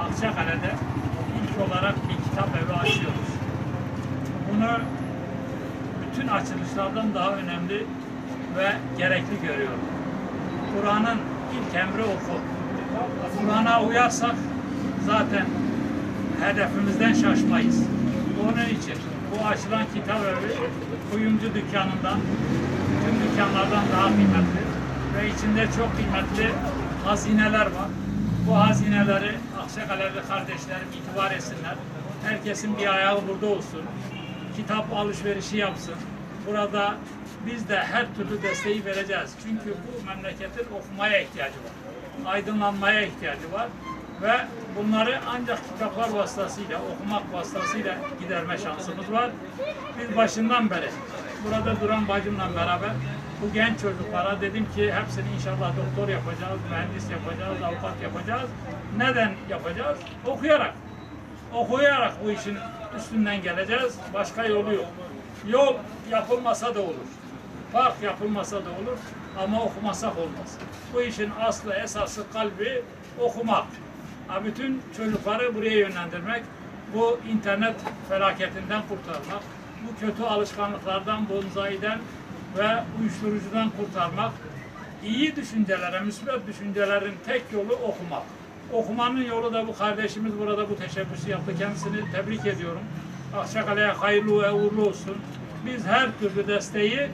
Akçakale'de ilk olarak bir kitap evi açıyoruz. Bunu bütün açılışlardan daha önemli ve gerekli görüyorum. Kur'an'ın ilk emri oku. Kur'an'a uyarsak zaten hedefimizden şaşmayız. Onun için bu açılan kitap evi kuyumcu dükkanından, tüm dükkanlardan daha kıymetli ve içinde çok kıymetli hazineler var. Bu hazineleri Akçakale'li kardeşlerim itibar etsinler. Herkesin bir ayağı burada olsun. Kitap alışverişi yapsın. Burada biz de her türlü desteği vereceğiz. Çünkü bu memleketin okumaya ihtiyacı var. Aydınlanmaya ihtiyacı var. Ve bunları ancak kitaplar vasıtasıyla, okumak vasıtasıyla giderme şansımız var. Biz başından beri burada duran bacımla beraber bu genç çocuklara dedim ki hepsini inşallah doktor yapacağız, mühendis yapacağız, avukat yapacağız. Neden yapacağız? Okuyarak. Okuyarak bu işin üstünden geleceğiz. Başka yolu yok. Yol yapılmasa da olur. Park yapılmasa da olur ama okumasak olmaz. Bu işin aslı, esası, kalbi okumak. Ha, bütün çocukları buraya yönlendirmek, bu internet felaketinden kurtarmak, bu kötü alışkanlıklardan, bonzaiden ve uyuşturucudan kurtarmak, iyi düşüncelere, müsbet düşüncelerin tek yolu okumak. Okumanın yolu da bu kardeşimiz burada bu teşebbüsü yaptı. Kendisini tebrik ediyorum. Akçakale'ye hayırlı ve uğurlu olsun. Biz her türlü desteği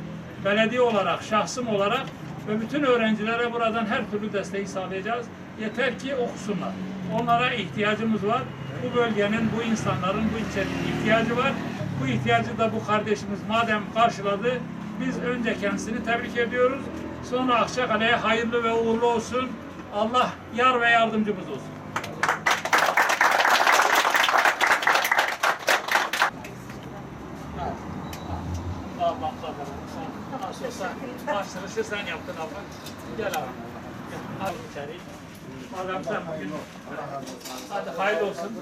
belediye olarak, şahsım olarak ve bütün öğrencilere buradan her türlü desteği sağlayacağız. Yeter ki okusunlar. Onlara ihtiyacımız var. Bu bölgenin, bu insanların, bu ilçenin ihtiyacı var. Bu ihtiyacı da bu kardeşimiz madem karşıladı, biz önce kendisini tebrik ediyoruz. Sonra Akçakale'ye hayırlı ve uğurlu olsun. Allah yar ve yardımcımız olsun. Nasıl sen yaptın abla. Gel abi. Gel. Al içeri. Babam sen bugün. Hadi hayırlı olsun.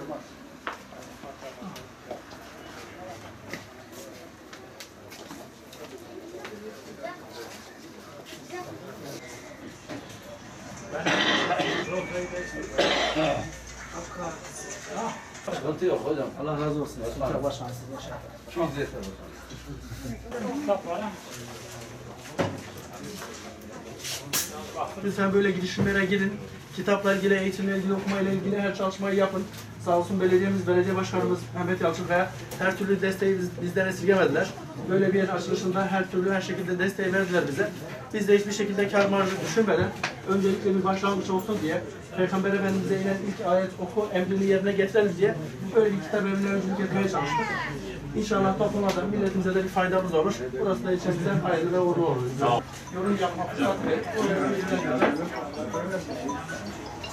Sıkıntı yok hocam. Allah razı olsun. Çok başarısız başarı. Çok güzel hocam. Lütfen böyle girişimlere gidin. Kitapla ilgili, eğitimle ilgili, okumayla ilgili her çalışmayı yapın. Sağ olsun belediyemiz, belediye başkanımız Mehmet Yalçın Kaya her türlü desteği biz- bizden esirgemediler. Böyle bir yer açılışında her türlü her şekilde desteği verdiler bize. Biz de hiçbir şekilde kar marjı düşünmeden öncelikle bir başlangıç olsun diye Peygamber Efendimiz'e inen ilk ayet oku emrini yerine getirelim diye böyle bir kitap evine öncülük etmeye çalıştık. İnşallah topluma da milletimize de bir faydamız olur. Burası da içerisinde hayırlı ve uğurlu olur. Yorum yapmak fırsatı verin.